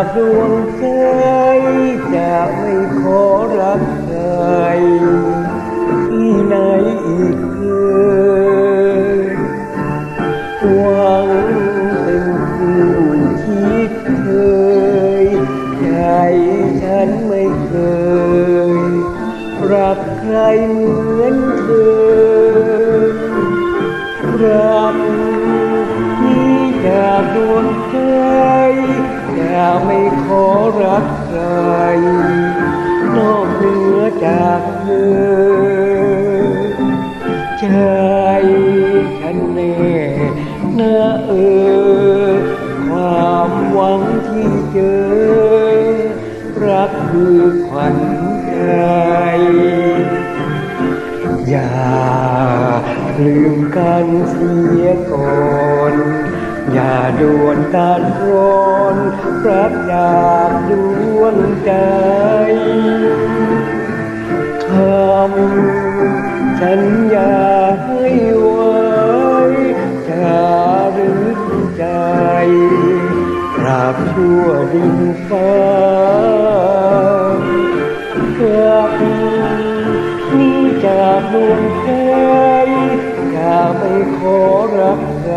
จากดวงใจจะไม่ขอรักใครที่ไหนอีกเลยหวังเป็นคู่คิดเคยใจฉันไม่เคย รักใครเหมือนเธอ กใครนอกเหนือจากเธอใจฉันแน่นะเออ ความหวังที่เจอ รักคือขวัญใจ อย่าลืมกันเสียก่อน อย่าด่วนการร้อนรักจากดวงใจคำสัญญาให้ไว้จะรึกใจตราบชั่วดินฟ้ารักนี้จากดวงใจจะไม่ขอรักใคร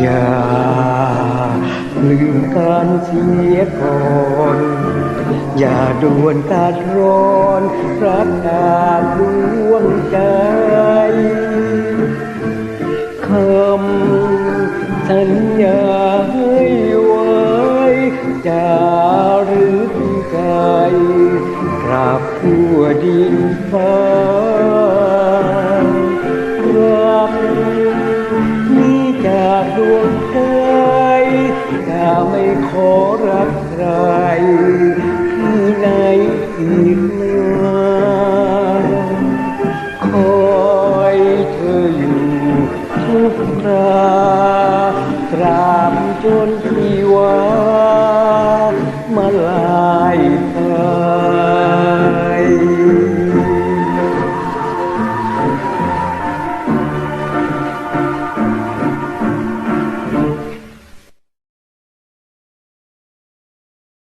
อย่าลืมการเสียก่อนอย่าด่วนตัดร้อนรักจาดวงใจคำสัญญาให้ไว้จะรึกใจกราบทั่วดินฟ้า จากดวงใจจะไม่ขอรักใครที่ไหนอีกไม่วคอยเธออยู่ทุกคราตราบจนที่ว่า